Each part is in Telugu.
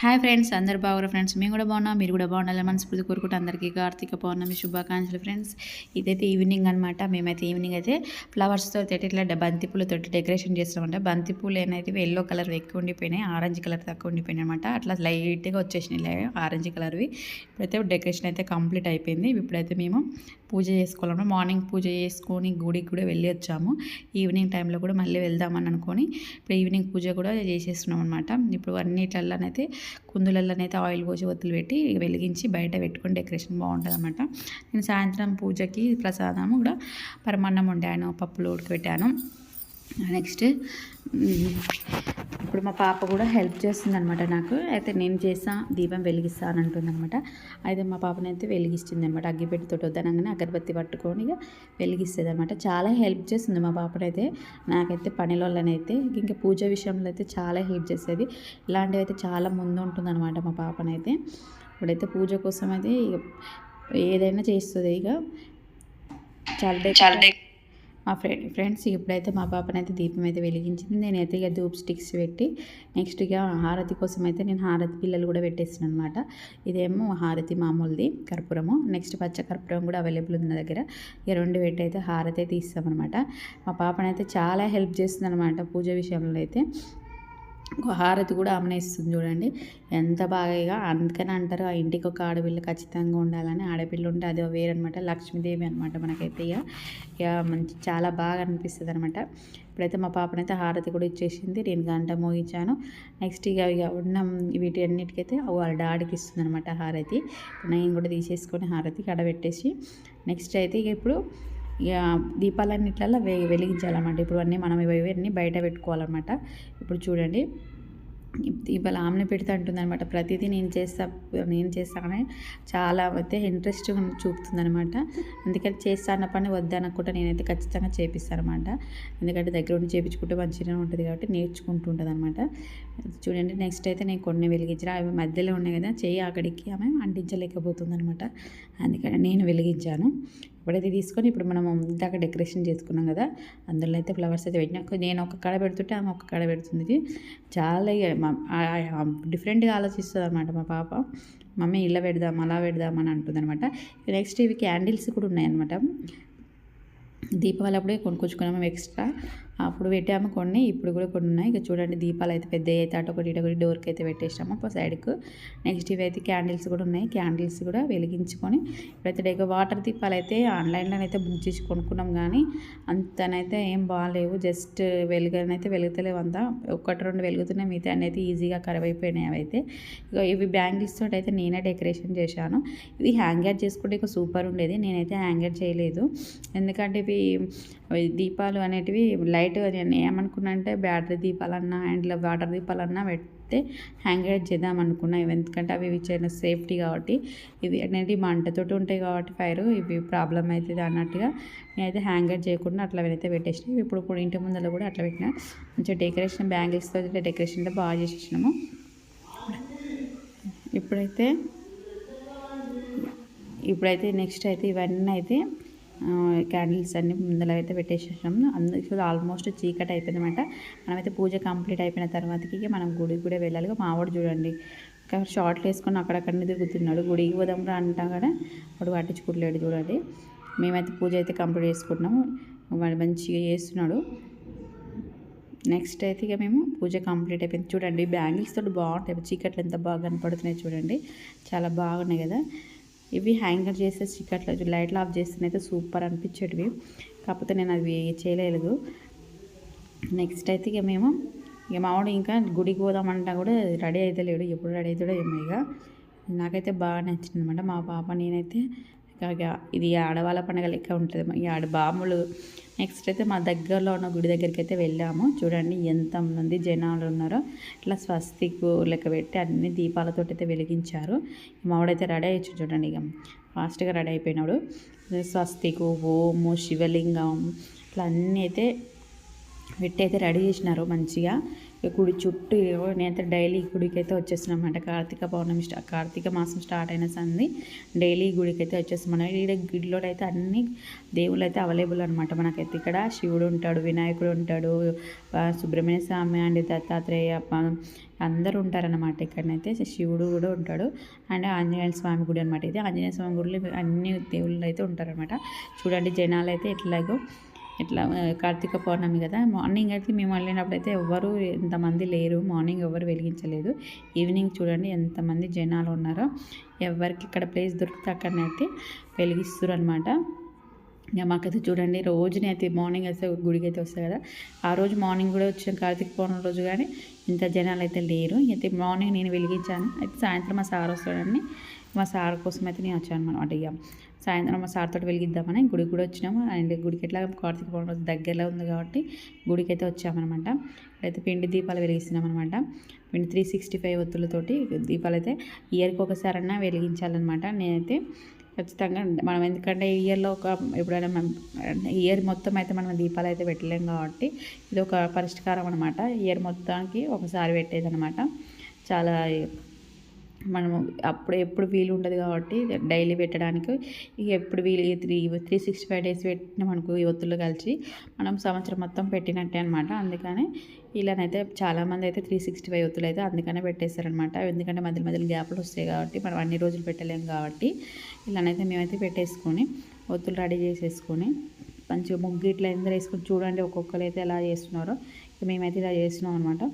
హాయ్ ఫ్రెండ్స్ అందరు బాగున్నారు ఫ్రెండ్స్ మేము కూడా బాగున్నాం మీరు కూడా బాగుండాలని మనస్ఫూర్తి కోరుకుంటే అందరికీ కార్తీక పౌర్ణమి శుభాకాంక్షలు ఫ్రెండ్స్ ఇదైతే ఈవినింగ్ అనమాట మేమైతే ఈవినింగ్ అయితే ఫ్లవర్స్తో అయితే ఇట్లా బంతిపూలతో డెకరేషన్ చేస్తామంట బంతి పూలు ఎల్లో కలర్ ఎక్కువ ఉండిపోయినాయి ఆరెంజ్ కలర్ తక్కువ ఉండిపోయినాయి అనమాట అట్లా లైట్గా వచ్చేసినాయి ఆరెంజ్ కలర్వి ఇప్పుడైతే డెకరేషన్ అయితే కంప్లీట్ అయిపోయింది. ఇప్పుడైతే మేము పూజ చేసుకోవాలన్నమాట. మార్నింగ్ పూజ చేసుకొని గుడికి కూడా వెళ్ళి వచ్చాము. ఈవినింగ్ టైంలో కూడా మళ్ళీ వెళ్దామని అనుకొని ఇప్పుడు ఈవినింగ్ పూజ కూడా చేసేస్తున్నాం అనమాట ఇప్పుడు అన్నిట్లలోనైతే కుందులలోనైతే ఆయిల్ పోసి వదిలిపెట్టి పెట్టి వెలిగించి బయట పెట్టుకొని డెకరేషన్ బాగుంటుంది అనమాట నేను సాయంత్రం పూజకి ప్రసాదం కూడా పరమాన్నం వండాను పప్పులు ఉడకబెట్టాను. నెక్స్ట్ ఇప్పుడు మా పాప కూడా హెల్ప్ చేస్తుంది అనమాట నాకు. అయితే నేను చేసా దీపం వెలిగిస్తాను అంటుందనమాట అయితే మా పాపనైతే వెలిగిస్తుంది అనమాట అగ్గిపెట్టితో వద్దనగానే అగరబత్తి పట్టుకొని ఇక వెలిగిస్తుంది అనమాట చాలా హెల్ప్ చేస్తుంది మా పాపనైతే. నాకైతే పనిలోళ్ళనైతే ఇంకా పూజ విషయంలో అయితే చాలా హెల్ప్ చేసేది. ఇలాంటివి అయితే చాలా ముందు ఉంటుంది అనమాట మా పాపనైతే. ఇప్పుడైతే పూజ కోసం అయితే ఇక ఏదైనా చేస్తుంది ఇక. చాలా చాలా మా ఫ్రెండ్ ఫ్రెండ్స్ ఇప్పుడైతే మా పాపనైతే దీపం అయితే వెలిగించింది. నేనైతే ఇక ధూప్ స్టిక్స్ పెట్టి నెక్స్ట్ ఇక హారతి కోసం అయితే నేను హారతి పిల్లలు కూడా పెట్టేసాను అనమాట ఇదేమో హారతి మామూలుది కర్పూరము. నెక్స్ట్ పచ్చ కర్పూరం కూడా అవైలబుల్ ఉంది నా దగ్గర. ఇక రెండు పెట్టి అయితే హారతి అయితే ఇస్తామన్నమాట మా పాపనైతే చాలా హెల్ప్ చేస్తుంది అనమాట పూజ విషయంలో అయితే. హారతి కూడా ఆమెనే ఇస్తుంది చూడండి. ఎంత బాగా ఇక అందుకని అంటారు ఆ ఇంటికి ఒక ఆడపిల్ల ఖచ్చితంగా ఉండాలని. ఆడపిల్ల ఉంటే అది వేరనమాట లక్ష్మీదేవి అనమాట మనకైతే ఇక. ఇక మంచి చాలా బాగా అనిపిస్తుంది అనమాట ఇప్పుడైతే మా పాపనైతే హారతి కూడా ఇచ్చేసింది నేను గంట మోగించాను. నెక్స్ట్ ఇక ఇక ఉన్న వీటి అన్నిటికైతే వాళ్ళ డాడీకి ఇస్తుంది అనమాట హారతి. నేను కూడా తీసేసుకొని హారతి కడబెట్టేసి. నెక్స్ట్ అయితే ఇక ఇప్పుడు దీపాలన్నిట్లలో వే వెలిగించాలన్నమాట. ఇప్పుడు అన్నీ మనం ఇవన్నీ బయట పెట్టుకోవాలన్నమాట. ఇప్పుడు చూడండి ఇవాళ ఆమెను పెడితే అంటుంది అనమాట ప్రతిదీ నేను చేస్తా నేను చేస్తానని చాలా అయితే ఇంట్రెస్ట్ చూపుతుంది అనమాట అందుకని చేస్తా అన్న పని వద్దనకుండా నేనైతే ఖచ్చితంగా చేపిస్తాను అనమాట ఎందుకంటే దగ్గర ఉండి చేపించుకుంటే మంచిగా ఉంటుంది కాబట్టి నేర్చుకుంటూ ఉంటుంది అనమాట చూడండి నెక్స్ట్ అయితే నేను కొన్ని వెలిగించిన. అవి మధ్యలో ఉన్నాయి కదా చేయి అక్కడికి ఆమె అంటించలేకపోతుంది అనమాట అందుకని నేను వెలిగించాను. ఇప్పుడైతే తీసుకొని ఇప్పుడు మనం ఇందాక డెకరేషన్ చేసుకున్నాం కదా అందులో అయితే ఫ్లవర్స్ అయితే పెట్టినా. నేను ఒక కడ పెడుతుంటే ఆమె ఒక కడ పెడుతుంది. చాలా డిఫరెంట్గా ఆలోచిస్తుంది అనమాట మా పాప. మమ్మీ ఇలా పెడదాం అలా పెడదాం అని అంటుంది అనమాట నెక్స్ట్ ఇవి క్యాండిల్స్ కూడా ఉన్నాయన్నమాట. దీపావళి అప్పుడే కొనుక్కొచ్చుకున్నాము ఎక్స్ట్రా. అప్పుడు పెట్టాము కొన్ని ఇప్పుడు కూడా కొన్ని ఉన్నాయి. ఇక చూడండి దీపాలు అయితే పెద్ద అయితే అటు ఒకటి ఇటు ఒకటి డోర్కి అయితే పెట్టేసాము ఒక సైడ్కు నెక్స్ట్ ఇవి అయితే క్యాండిల్స్ కూడా ఉన్నాయి. క్యాండిల్స్ కూడా వెలిగించుకొని ఇప్పుడైతే డెక వాటర్ దీపాలు అయితే ఆన్లైన్లో అయితే బుక్ చేసి కొనుక్కున్నాం కానీ అంతనైతే ఏం బాగాలేవు. జస్ట్ వెలుగనైతే వెలుగుతలేవు అంతా. ఒకటి రెండు వెలుగుతున్నాయి. మిగతా అయితే ఈజీగా ఖరాబ్ అయిపోయినాయి అవైతే అయితే. ఇక ఇవి బ్యాంగిల్స్ తోటి అయితే నేనే డెకరేషన్ చేశాను. ఇది హ్యాంగర్ చేసుకుంటే ఇక సూపర్ ఉండేది. నేనైతే హ్యాంగర్ చేయలేదు. ఎందుకంటే ఇవి దీపాలు అనేటివి లైట్ నేను ఏమనుకున్నా అంటే బ్యాటరీ దీపాలన్నా అండ్ వాటర్ దీపాలన్నా పెడితే హ్యాంగర్ చేద్దాం అనుకున్నా. ఇవి ఎందుకంటే అవి ఇవి ఇచ్చిన సేఫ్టీ కాబట్టి. ఇవి అనేది మంటతోటి ఉంటాయి కాబట్టి ఫైర్. ఇవి ప్రాబ్లం అవుతుంది అన్నట్టుగా నేనైతే హ్యాంగర్ చేయకుండా అట్లా అయితే పెట్టేసినా. ఇప్పుడు ఇప్పుడు ఇంటి ముందర కూడా అట్లా పెట్టిన. మంచిగా డెకరేషన్ బ్యాంగిల్స్తో డెకరేషన్లో బాగా చేసేసినాము. ఇప్పుడైతే ఇప్పుడైతే నెక్స్ట్ అయితే ఇవన్నీ అయితే క్యాండిల్స్ అన్ని ముందర అయితే పెట్టేసేసాము. అందుకు ఆల్మోస్ట్ చీకటి అయిపోయిందన్నమాట. మనమైతే పూజ కంప్లీట్ అయిపోయిన తర్వాతకి మనం గుడికి కూడా వెళ్ళాలి. మావాడు చూడండి ఇంకా షార్ట్లు వేసుకొని అక్కడక్కడనే తిరుగుతున్నాడు. గుడికి పోదాం రా అంటా కూడా వాడు పట్టించుకోవట్లేడు చూడండి. మేమైతే పూజ అయితే కంప్లీట్ చేసుకుంటున్నాము. వాడు మంచిగా చేస్తున్నాడు. నెక్స్ట్ అయితే ఇక మేము పూజ కంప్లీట్ అయిపోయింది. చూడండి బ్యాంగిల్స్ తోటి బాగుంటాయి. చీకట్లు ఎంత బాగా కనపడుతున్నాయి చూడండి. చాలా బాగున్నాయి కదా. ఇవి హ్యాంగర్ చేసే చికెట్లు లైట్లు ఆఫ్ చేస్తేనైతే సూపర్ అనిపించేటివి. కాకపోతే నేను అవి చేయలేదు. నెక్స్ట్ అయితే ఇక మేము ఇక మావాడు ఇంకా గుడికి పోదామంటా కూడా రెడీ అయితే లేడు. ఎప్పుడు రెడీ అవుతాడో ఏమో ఇక. నాకైతే బాగా నచ్చింది అనమాట మా పాప నేనైతే కాగా ఇది ఆడవాళ్ళ పండుగ లెక్క ఉంటుంది. ఈ ఆడ బాములు. నెక్స్ట్ అయితే మా దగ్గరలో ఉన్న గుడి దగ్గరికి అయితే వెళ్ళాము. చూడండి ఎంతమంది జనాలు ఉన్నారో. ఇట్లా స్వస్తికు లెక్క పెట్టి అన్ని దీపాలతో అయితే వెలిగించారు. మావాడైతే రెడీ అయ్యచ్చు చూడండి ఇక ఫాస్ట్గా రెడీ అయిపోయినాడు. స్వస్తికు ఓము శివలింగం ఇట్లా అన్నీ అయితే పెట్టి అయితే రెడీ చేసినారు మంచిగా. ఇక గుడి చుట్టూ నేనైతే డైలీ గుడికి అయితే అనమాట కార్తీక పౌర్ణమి స్టా కార్తీక మాసం స్టార్ట్ అయిన సంది డైలీ గుడికి అయితే వచ్చేస్తున్నాం. ఇక్కడ గుడిలో అయితే అన్ని దేవుళ్ళు అయితే అవైలబుల్ అనమాట మనకైతే ఇక్కడ. శివుడు ఉంటాడు వినాయకుడు ఉంటాడు సుబ్రహ్మణ్య స్వామి అండ్ దత్తాత్రేయ అందరూ ఉంటారన్నమాట ఇక్కడనైతే. శివుడు కూడా ఉంటాడు అండ్ ఆంజనేయ స్వామి గుడి అనమాట ఇది. ఆంజనేయ స్వామి గుడిలో అన్ని దేవుళ్ళు అయితే ఉంటారనమాట చూడండి జనాలు అయితే ఎట్లాగో ఇట్లా కార్తీక పౌర్ణమి కదా మార్నింగ్ అయితే మేము వెళ్ళినప్పుడు అయితే ఎవ్వరు ఎంతమంది లేరు మార్నింగ్ ఎవరు వెలిగించలేదు. ఈవినింగ్ చూడండి ఎంతమంది జనాలు ఉన్నారో ఎవరికి ఇక్కడ ప్లేస్ దొరికితే అక్కడనైతే వెలిగిస్తారు అనమాట ఇక మాకైతే చూడండి రోజునైతే మార్నింగ్ అయితే గుడికి అయితే వస్తాయి కదా. ఆ రోజు మార్నింగ్ కూడా వచ్చిన కార్తీక పౌర్ణమి రోజు కానీ ఇంత జనాలు అయితే లేరు. అయితే మార్నింగ్ నేను వెలిగించాను. అయితే సాయంత్రం మా సార్ వస్తాడని మా సార్ కోసం అయితే నేను వచ్చాను అనమాట ఇక. సాయంత్రం మా సార్ తోటి వెలిగిద్దామని గుడికి కూడా వచ్చినాము. అండ్ గుడికి ఎట్లా కార్తీక పౌర్ణమి రోజు దగ్గరలో ఉంది కాబట్టి గుడికి అయితే వచ్చామన్నమాట. అయితే పిండి దీపాలు వెలిగిస్తున్నాం అనమాట పిండి త్రీ సిక్స్టీ ఫైవ్ ఒత్తులతోటి దీపాలు అయితే ఇయర్కి ఒకసారన్నా వెలిగించాలన్నమాట నేనైతే. ఖచ్చితంగా మనం ఎందుకంటే ఇయర్లో ఒక ఎప్పుడైనా మనం ఇయర్ మొత్తం అయితే మనం దీపాలు అయితే పెట్టలేం కాబట్టి ఇది ఒక పరిష్కారం అనమాట ఇయర్ మొత్తానికి ఒకసారి పెట్టేది అనమాట చాలా మనము అప్పుడు ఎప్పుడు వీలు ఉండదు కాబట్టి డైలీ పెట్టడానికి ఇక ఎప్పుడు వీలు three three sixty five days పెట్టినాం అనుకో ఈ ఒత్తులు కలిసి మనం సంవత్సరం మొత్తం పెట్టినట్టే అనమాట అందుకని ఇలానైతే చాలామంది అయితే త్రీ సిక్స్టీ ఫైవ్ ఒత్తులు అయితే అందుకనే పెట్టేస్తారనమాట ఎందుకంటే మధ్య మధ్యలో గ్యాప్లు వస్తాయి కాబట్టి మనం అన్ని రోజులు పెట్టలేము కాబట్టి ఇలానైతే మేమైతే పెట్టేసుకొని ఒత్తులు రెడీ చేసేసుకొని మంచిగా ముగ్గు ఇట్లా ఎందరు వేసుకొని చూడండి ఒక్కొక్కరు అయితే ఎలా చేస్తున్నారో. మేమైతే ఇలా చేస్తున్నాం అనమాట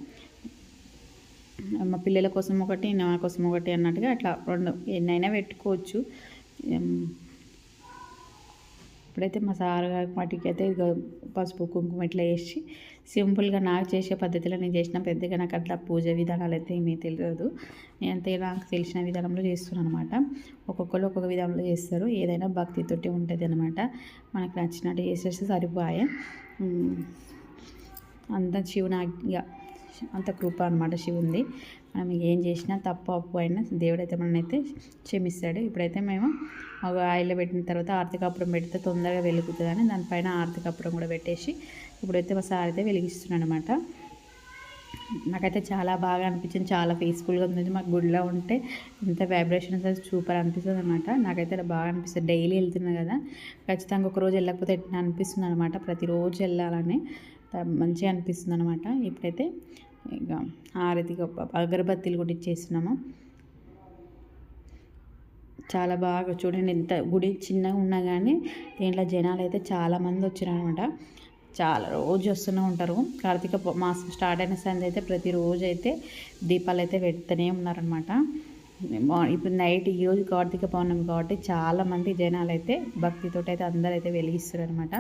మా పిల్లల కోసం ఒకటి నా కోసం ఒకటి అన్నట్టుగా అట్లా రెండు ఎన్నైనా పెట్టుకోవచ్చు. ఇప్పుడైతే మా సార్ వాటికి అయితే పసుపు కుంకుమ ఇట్లా వేసి సింపుల్గా నాకు చేసే పద్ధతిలో నేను చేసిన పెద్దగా నాకు అట్లా పూజ విధానాలు అయితే ఏమీ తెలియదు. నేనంతే నాకు తెలిసిన విధానంలో చేస్తున్నాను అనమాట ఒక్కొక్కరు ఒక్కొక్క విధానంలో చేస్తారు. ఏదైనా భక్తితోటి ఉంటుంది అనమాట మనకు నచ్చినట్టు చేసేస్తే సరిపోయే. అంత శివుని అంత కృప అనమాట శివుంది. మనం ఏం చేసినా తప్పు అప్పు అయినా దేవుడైతే మననైతే క్షమిస్తాడు. ఇప్పుడైతే మేము ఒక ఆయిల్లో పెట్టిన తర్వాత ఆర్థికపురం పెడితే తొందరగా వెలుగుతుందని దానిపైన ఆర్థికపురం కూడా పెట్టేసి ఇప్పుడైతే మా సార్ అయితే వెలిగిస్తున్నాడు అనమాట నాకైతే చాలా బాగా అనిపించింది చాలా పీస్ఫుల్గా ఉంది. మాకు గుడిలో ఉంటే ఎంత వైబ్రేషన్స్ అది సూపర్ అనిపిస్తుంది అనమాట నాకైతే బాగా అనిపిస్తుంది. డైలీ వెళ్తున్నా కదా ఖచ్చితంగా ఒక రోజు వెళ్ళకపోతే ఎట్లా అనిపిస్తుంది అనమాట ప్రతిరోజు వెళ్ళాలని మంచిగా అనిపిస్తుంది అనమాట ఇప్పుడైతే ఇక హారతిగా అగరబత్తీలు కూడా ఇచ్చేసినాము. చాలా బాగా చూడండి ఎంత గుడి చిన్నగా ఉన్నా కానీ దీంట్లో జనాలు అయితే చాలామంది వచ్చారనమాట చాలా రోజు వస్తూనే ఉంటారు. కార్తీక ప- మాసం స్టార్ట్ అయిన సంది అయితే ప్రతిరోజు అయితే దీపాలు అయితే పెడుతూనే ఉన్నారనమాట ఇప్పుడు నైట్ ఈరోజు కార్తీక పౌర్ణమి కాబట్టి చాలామంది జనాలు అయితే భక్తితో అయితే అందరూ అయితే వెలిగిస్తారు అనమాట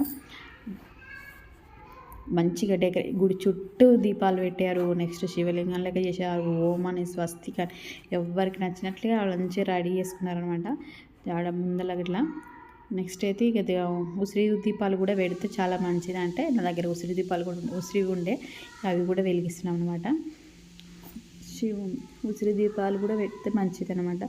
మంచిగా డెకరే గుడి చుట్టూ దీపాలు పెట్టారు నెక్స్ట్ శివలింగం లెక్క చేశారు ఓం అని స్వస్తిక ఎవరికి నచ్చినట్లుగా వాళ్ళు మంచిగా రెడీ చేసుకున్నారనమాట ఆడ ముందల ఇట్లా నెక్స్ట్ అయితే ఇక ఉసిరి దీపాలు కూడా పెడితే చాలా మంచిది అంటే నా దగ్గర ఉసిరి దీపాలు కూడా ఉసిరి ఉండే అవి కూడా వెలిగిస్తున్నాం అనమాట శివ ఉసిరి దీపాలు కూడా పెడితే మంచిది అనమాట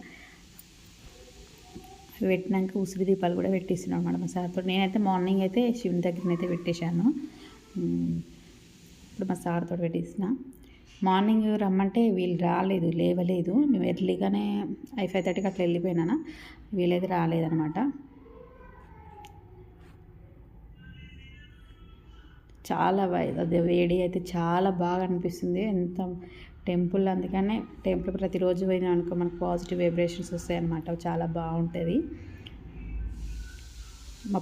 పెట్టినాక ఉసిరి దీపాలు కూడా పెట్టేస్తున్నాం అనమాట మా సార్తో. నేనైతే మార్నింగ్ అయితే శివుని దగ్గరనైతే పెట్టేశాను. ఇప్పుడు మా సార్తో పెట్టేసిన. మార్నింగ్ రమ్మంటే వీళ్ళు రాలేదు లేవలేదు. మేము ఎర్లీగానే ఐ ఫైవ్ థర్టీకి అట్లా వెళ్ళిపోయినా వీళ్ళైతే రాలేదనమాట చాలా అదే వేడి అయితే చాలా బాగా అనిపిస్తుంది. ఎంత టెంపుల్ అందుకనే టెంపుల్ ప్రతిరోజు పోయినా అనుకో మనకు పాజిటివ్ వైబ్రేషన్స్ వస్తాయి అనమాట చాలా బాగుంటుంది. మా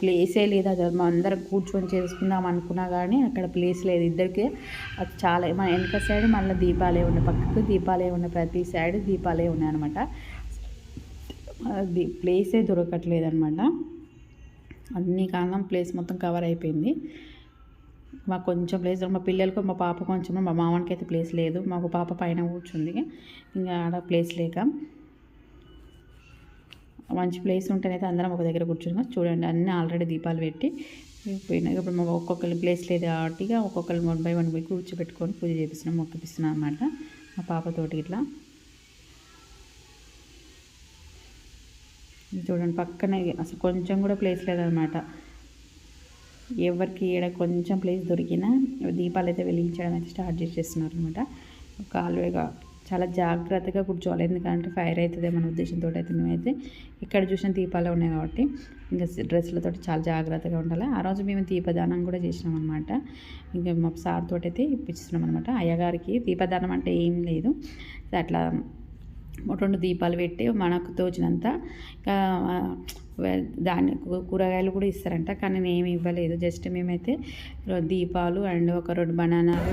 ప్లేసే లేదు. అది మా అందరం కూర్చొని చేసుకుందాం అనుకున్నా కానీ అక్కడ ప్లేస్ లేదు. ఇద్దరికి అది చాలా మా వెనక సైడ్ మళ్ళీ దీపాలే ఉన్నాయి. పక్కకు దీపాలే ఉన్నాయి. ప్రతి సైడ్ దీపాలే ఉన్నాయి అనమాట అది ప్లేసే దొరకట్లేదు అనమాట అన్ని కాలం ప్లేస్ మొత్తం కవర్ అయిపోయింది. మాకు కొంచెం ప్లేస్ మా పిల్లలకు మా పాప కొంచెం మా మామకి అయితే ప్లేస్ లేదు. మాకు పాప పైన కూర్చుంది. ఇంకా ఆడ ప్లేస్ లేక మంచి ప్లేస్ ఉంటేనైతే అందరం ఒక దగ్గర కూర్చున్నాం చూడండి అన్నీ ఆల్రెడీ దీపాలు పెట్టి పోయినాయి ఇప్పుడు మా ఒక్కొక్కరి ప్లేస్ లేదు కాబట్టి ఒక్కొక్కరు వన్ బై వన్ పోయి కూర్చోబెట్టుకొని పూజ చేపిస్తున్నాం మొక్కిపిస్తున్నాం అనమాట మా పాపతోటి ఇట్లా. చూడండి పక్కనే అసలు కొంచెం కూడా ప్లేస్ లేదనమాట ఎవరికి ఈడ కొంచెం ప్లేస్ దొరికినా దీపాలు అయితే వెలిగించడం అయితే స్టార్ట్ చేసేస్తున్నారు అనమాట కాలువేగా చాలా జాగ్రత్తగా కూర్చోవాలి. ఎందుకంటే ఫైర్ అవుతుంది మన ఉద్దేశంతో అయితే మేమైతే ఇక్కడ చూసిన దీపాలు ఉన్నాయి కాబట్టి ఇంకా డ్రెస్సులతో చాలా జాగ్రత్తగా ఉండాలి. ఆ రోజు మేము దీపదానం కూడా చేసినాం అనమాట ఇంకా మా సార్ తోటి అయితే ఇప్పిస్తున్నాం అనమాట అయ్యగారికి దీపదానం అంటే ఏం లేదు. అట్లా రెండు దీపాలు పెట్టి మనకు తోచినంత దాన్ని కూరగాయలు కూడా ఇస్తారంట. కానీ నేను ఏమి ఇవ్వలేదు. జస్ట్ మేమైతే దీపాలు అండ్ ఒక రెండు బనానాలు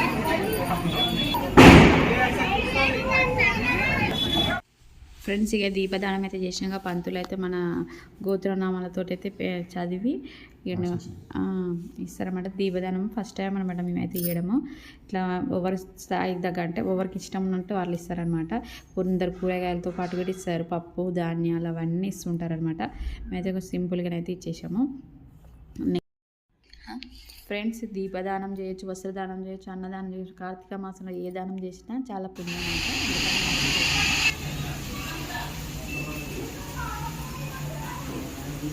ఫ్రెండ్స్ ఇక దీపదానం అయితే చేసినాక పంతులు అయితే మన గోత్రనామాలతో అయితే చదివి ఇస్తారన్నమాట. దీపదానం ఫస్ట్ టైం అనమాట మేమైతే ఇవ్వడము ఇట్లా ఎవరి స్థాయి దగ్గర అంటే ఎవరికి ఇష్టం ఉన్నట్టు వాళ్ళు ఇస్తారనమాట కొందరు కూరగాయలతో పాటు కూడా ఇస్తారు. పప్పు ధాన్యాలు అవన్నీ ఇస్తుంటారనమాట మేమైతే ఒక సింపుల్గానైతే ఇచ్చేసాము. ఫ్రెండ్స్ దీపదానం చేయొచ్చు వస్త్రదానం చేయొచ్చు అన్నదానం చేయొచ్చు. కార్తీక మాసంలో ఏ దానం చేసినా చాలా పుణ్యం అంట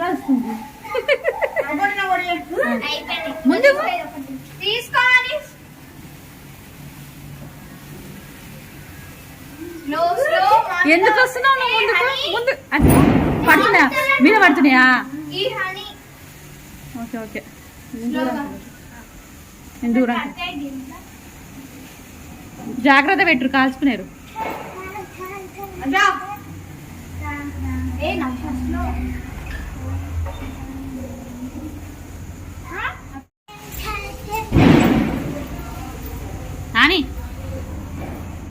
కాస్తుంది ముందు తీసుకోవాలి. ఎందుకు వస్తున్నావు ముందు అంటే పడుతున్నా మీద పడుతున్నాయా? Okay okay. దూరం జాగ్రత్త పెట్టు కాల్చుకున్నారు যা এই নাম